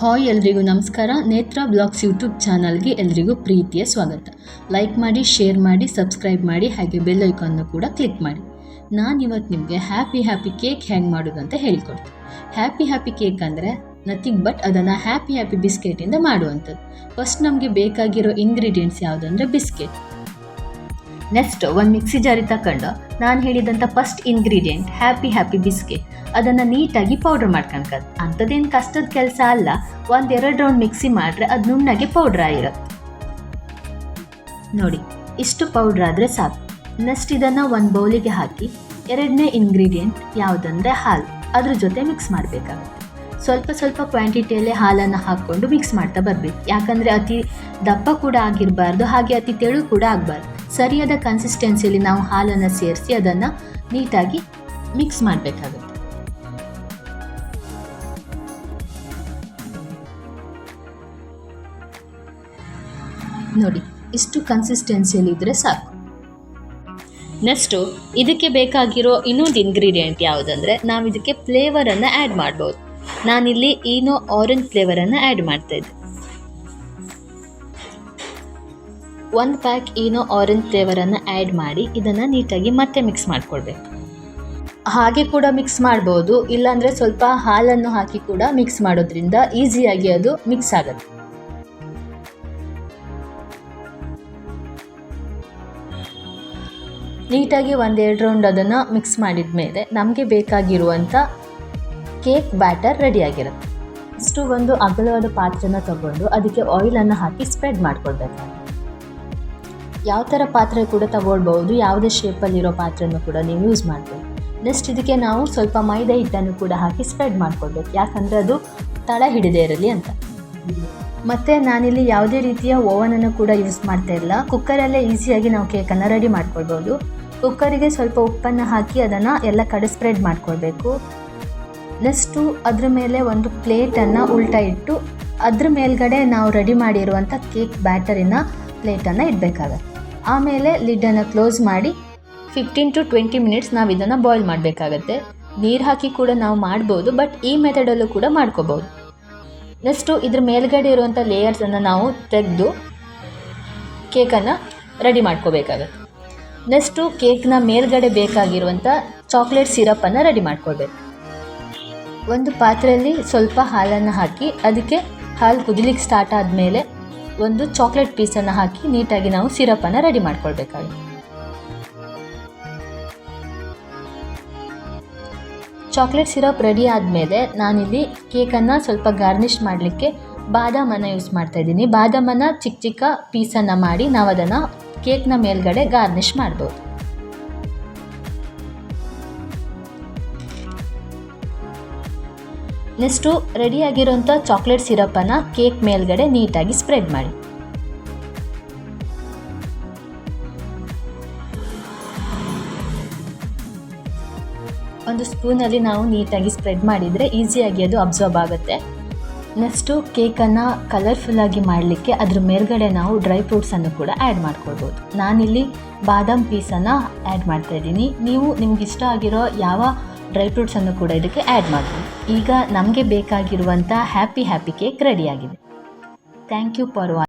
Hi ಎಲ್ರಿಗೂ ನಮಸ್ಕಾರ. ನೇತ್ರ ಬ್ಲಾಗ್ಸ್ ಯೂಟ್ಯೂಬ್ ಚಾನಲ್ಗೆ ಎಲ್ರಿಗೂ ಪ್ರೀತಿಯ ಸ್ವಾಗತ. ಲೈಕ್ ಮಾಡಿ, ಶೇರ್ ಮಾಡಿ, ಸಬ್ಸ್ಕ್ರೈಬ್ ಮಾಡಿ, ಹಾಗೆ ಬೆಲ್ ಐಕಾನ್ನು ಕೂಡ ಕ್ಲಿಕ್ ಮಾಡಿ. ನಾನು ಇವತ್ತು ನಿಮಗೆ ಹ್ಯಾಪಿ ಹ್ಯಾಪಿ ಕೇಕ್ ಹೆಂಗೆ ಮಾಡೋದು ಅಂತ ಹೇಳ್ಕೊಡ್ತೀನಿ. ಹ್ಯಾಪಿ ಹ್ಯಾಪಿ ಕೇಕ್ ಅಂದರೆ ನಥಿಂಗ್ ಬಟ್ ಅದನ್ನು ಹ್ಯಾಪಿ ಹ್ಯಾಪಿ ಬಿಸ್ಕೆಟಿಂದ ಮಾಡುವಂಥದ್ದು. ಫಸ್ಟ್ ನಮಗೆ ಬೇಕಾಗಿರೋ ಇಂಗ್ರೀಡಿಯೆಂಟ್ಸ್ ಯಾವುದಂದ್ರೆ ಬಿಸ್ಕೆಟ್. ನೆಕ್ಸ್ಟ್ ಒಂದು ಮಿಕ್ಸಿ ಜಾರಿ ತಗೊಂಡು ನಾನು ಹೇಳಿದಂಥ first ingredient happy happy biscuit ಅದನ್ನು ನೀಟಾಗಿ ಪೌಡ್ರ್ ಮಾಡ್ಕೊಳ್ಕದು ಅಂಥದ್ದೇನು ಕಷ್ಟದ ಕೆಲಸ ಅಲ್ಲ ಒಂದು ಎರಡು ರೌಂಡ್ ಮಿಕ್ಸಿ ಮಾಡಿದ್ರೆ ಅದು ನುಣ್ಣಗೆ ಪೌಡ್ರ್ ಆಗಿರುತ್ತೆ. ನೋಡಿ, ಇಷ್ಟು ಪೌಡ್ರ್ ಆದರೆ ಸಾಕು. ನೆಕ್ಸ್ಟ್ ಇದನ್ನು ಒಂದು ಬೌಲಿಗೆ ಹಾಕಿ, ಎರಡನೇ ಇಂಗ್ರೀಡಿಯೆಂಟ್ ಯಾವುದಂದರೆ ಹಾಲು. ಅದ್ರ ಜೊತೆ ಮಿಕ್ಸ್ ಮಾಡಬೇಕಾಗುತ್ತೆ. ಸ್ವಲ್ಪ ಸ್ವಲ್ಪ ಕ್ವಾಂಟಿಟಿಯಲ್ಲೇ ಹಾಲನ್ನು ಹಾಕ್ಕೊಂಡು ಮಿಕ್ಸ್ ಮಾಡ್ತಾ ಬರಬೇಕು. ಯಾಕಂದರೆ ಅತಿ ದಪ್ಪ ಕೂಡ ಆಗಿರಬಾರ್ದು, ಹಾಗೆ ಅತಿ ತೆಳು ಕೂಡ ಆಗಬಾರ್ದು. ಸರಿಯಾದ ಕನ್ಸಿಸ್ಟೆನ್ಸಿಯಲ್ಲಿ ನಾವು ಹಾಲನ್ನು ಸೇರಿಸಿ ಅದನ್ನು ನೀಟಾಗಿ ಮಿಕ್ಸ್ ಮಾಡಬೇಕಾಗುತ್ತೆ. ನೋಡಿ, ಇಷ್ಟು ಕನ್ಸಿಸ್ಟೆನ್ಸಿಯಲ್ಲಿ ಇದ್ದರೆ ಸಾಕು. ನೆಕ್ಸ್ಟು ಇದಕ್ಕೆ ಬೇಕಾಗಿರೋ ಇನ್ನೊಂದು ಇಂಗ್ರೀಡಿಯೆಂಟ್ ಯಾವುದಂದರೆ ನಾವು ಇದಕ್ಕೆ ಫ್ಲೇವರನ್ನು ಆ್ಯಡ್ ಮಾಡ್ಬೋದು. ನಾನಿಲ್ಲಿ ಈನೋ ಆರೆಂಜ್ ಫ್ಲೇವರನ್ನು ಆ್ಯಡ್ ಮಾಡ್ತಾಯಿದ್ದೆ ಒಂದು ಪ್ಯಾಕ್ ಈನೋ ಆರೆಂಜ್ ಫ್ಲೇವರನ್ನು ಆ್ಯಡ್ ಮಾಡಿ ಇದನ್ನು ನೀಟಾಗಿ ಮತ್ತೆ ಮಿಕ್ಸ್ ಮಾಡ್ಕೊಳ್ಬೇಕು. ಹಾಗೆ ಕೂಡ ಮಿಕ್ಸ್ ಮಾಡ್ಬೋದು, ಇಲ್ಲಾಂದರೆ ಸ್ವಲ್ಪ ಹಾಲನ್ನು ಹಾಕಿ ಕೂಡ ಮಿಕ್ಸ್ ಮಾಡೋದ್ರಿಂದ ಈಸಿಯಾಗಿ ಅದು ಮಿಕ್ಸ್ ಆಗುತ್ತೆ. ನೀಟಾಗಿ ಒಂದೆರಡು ರೌಂಡ್ ಅದನ್ನು ಮಿಕ್ಸ್ ಮಾಡಿದ ಮೇಲೆ ನಮಗೆ ಬೇಕಾಗಿರುವಂಥ ಕೇಕ್ ಬ್ಯಾಟರ್ ರೆಡಿಯಾಗಿರುತ್ತೆ ಇಷ್ಟು ಒಂದು ಅಗಲವಾದ ಪಾತ್ರೆನ ತಗೊಂಡು ಅದಕ್ಕೆ ಆಯಿಲನ್ನು ಹಾಕಿ ಸ್ಪ್ರೆಡ್ ಮಾಡ್ಕೊಳ್ಬೇಕಾಗುತ್ತೆ ಯಾವ ಥರ ಪಾತ್ರೆ ಕೂಡ ತಗೊಳ್ಬೋದು ಯಾವುದೇ ಶೇಪಲ್ಲಿರೋ ಪಾತ್ರೆನೂ ಕೂಡ ನೀವು ಯೂಸ್ ಮಾಡ್ಬೋದು. ನೆಕ್ಸ್ಟ್ ಇದಕ್ಕೆ ನಾವು ಸ್ವಲ್ಪ ಮೈದಾ ಹಿಟ್ಟನ್ನು ಕೂಡ ಹಾಕಿ ಸ್ಪ್ರೆಡ್ ಮಾಡ್ಕೊಳ್ಬೇಕು. ಯಾಕಂದರೆ ಅದು ತಳ ಹಿಡಿದೇ ಇರಲಿ ಅಂತ. ಮತ್ತು ನಾನಿಲ್ಲಿ ಯಾವುದೇ ರೀತಿಯ ಓವನನ್ನು ಕೂಡ ಯೂಸ್ ಮಾಡ್ತಾ ಇಲ್ಲ. ಕುಕ್ಕರಲ್ಲೇ ಈಸಿಯಾಗಿ ನಾವು ಕೇಕನ್ನು ರೆಡಿ ಮಾಡ್ಕೊಳ್ಬೋದು. ಕುಕ್ಕರಿಗೆ ಸ್ವಲ್ಪ ಉಪ್ಪನ್ನು ಹಾಕಿ ಅದನ್ನು ಎಲ್ಲ ಕಡೆ ಸ್ಪ್ರೆಡ್ ಮಾಡ್ಕೊಳ್ಬೇಕು. ನೆಕ್ಸ್ಟು ಅದ್ರ ಮೇಲೆ ಒಂದು ಪ್ಲೇಟನ್ನು ಉಲ್ಟಾ ಇಟ್ಟು, ಅದ್ರ ಮೇಲ್ಗಡೆ ನಾವು ರೆಡಿ ಮಾಡಿರುವಂಥ ಕೇಕ್ ಬ್ಯಾಟರಿನ ಪ್ಲೇಟನ್ನು ಇಡಬೇಕಾಗತ್ತೆ. ಆಮೇಲೆ ಲಿಡ್ಡನ್ನು ಕ್ಲೋಸ್ ಮಾಡಿ ಫಿಫ್ಟೀನ್ ಟು ಟ್ವೆಂಟಿ ಮಿನಿಟ್ಸ್ ನಾವು ಇದನ್ನು ಬಾಯ್ಲ್ ಮಾಡಬೇಕಾಗತ್ತೆ. ನೀರು ಹಾಕಿ ಕೂಡ ನಾವು ಮಾಡ್ಬೋದು ಬಟ್ ಈ ಮೆಥಡಲ್ಲೂ ಕೂಡ ಮಾಡ್ಕೋಬೋದು. ನೆಕ್ಸ್ಟು ಇದ್ರ ಮೇಲ್ಗಡೆ ಇರುವಂಥ ಲೇಯರ್ಸನ್ನು ನಾವು ತೆಗೆದು ಕೇಕನ್ನು ರೆಡಿ ಮಾಡ್ಕೋಬೇಕಾಗತ್ತೆ. ನೆಕ್ಸ್ಟು ಕೇಕ್ನ ಮೇಲ್ಗಡೆ ಬೇಕಾಗಿರುವಂಥ ಚಾಕ್ಲೇಟ್ ಸಿರಪನ್ನು ರೆಡಿ ಮಾಡ್ಕೊಳ್ಬೇಕು. ಒಂದು ಪಾತ್ರೆಯಲ್ಲಿ ಸ್ವಲ್ಪ ಹಾಲನ್ನು ಹಾಕಿ, ಅದಕ್ಕೆ ಹಾಲು ಕುದಿಲಿಕ್ಕೆ ಸ್ಟಾರ್ಟ್ ಆದಮೇಲೆ ಒಂದು ಚಾಕ್ಲೇಟ್ ಪೀಸನ್ನು ಹಾಕಿ ನೀಟಾಗಿ ನಾವು ಸಿರಪನ್ನು ರೆಡಿ ಮಾಡ್ಕೊಳ್ಬೇಕಾಗುತ್ತೆ ಚಾಕ್ಲೇಟ್ ಸಿರಪ್ ರೆಡಿ ಆದಮೇಲೆ ನಾನಿಲ್ಲಿ ಕೇಕನ್ನು ಸ್ವಲ್ಪ ಗಾರ್ನಿಷ್ ಮಾಡಲಿಕ್ಕೆ ಬಾದಾಮನ್ನು ಯೂಸ್ ಮಾಡ್ತಾ ಇದ್ದೀನಿ. ಬಾದಾಮನ್ನು ಚಿಕ್ಕ ಚಿಕ್ಕ ಪೀಸನ್ನು ಮಾಡಿ ನಾವು ಅದನ್ನು ಕೇಕ್ನ ಮೇಲ್ಗಡೆ ಗಾರ್ನಿಷ್ ಮಾಡ್ಬೋದು. ನೆಕ್ಸ್ಟು ರೆಡಿಯಾಗಿರೋಂಥ ಚಾಕ್ಲೇಟ್ ಸಿರಪನ್ನು ಕೇಕ್ ಮೇಲ್ಗಡೆ ನೀಟಾಗಿ ಸ್ಪ್ರೆಡ್ ಮಾಡಿ. ಒಂದು ಸ್ಪೂನಲ್ಲಿ ನಾವು ನೀಟಾಗಿ ಸ್ಪ್ರೆಡ್ ಮಾಡಿದರೆ ಈಸಿಯಾಗಿ ಅದು ಅಬ್ಸರ್ವ್ ಆಗುತ್ತೆ. ನೆಕ್ಸ್ಟು ಕೇಕನ್ನು ಕಲರ್ಫುಲ್ಲಾಗಿ ಮಾಡಲಿಕ್ಕೆ ಅದ್ರ ಮೇಲ್ಗಡೆ ನಾವು ಡ್ರೈ ಫ್ರೂಟ್ಸನ್ನು ಕೂಡ ಆ್ಯಡ್ ಮಾಡ್ಕೊಳ್ಬೋದು. ನಾನಿಲ್ಲಿ ಬಾದಾಮ್ ಪೀಸನ್ನು ಆ್ಯಡ್ ಮಾಡ್ತಾಯಿದ್ದೀನಿ. ನೀವು ನಿಮ್ಗೆ ಇಷ್ಟ ಆಗಿರೋ ಯಾವ ಡ್ರೈ ಫ್ರೂಟ್ಸನ್ನು ಕೂಡ ಇದಕ್ಕೆ ಆ್ಯಡ್ ಮಾಡ್ತೀವಿ. ಈಗ ನಮಗೆ ಬೇಕಾಗಿರುವಂಥ ಹ್ಯಾಪಿ ಹ್ಯಾಪಿ ಕೇಕ್ ರೆಡಿಯಾಗಿದೆ ಥ್ಯಾಂಕ್ ಯು ಫಾರ್ ವಾ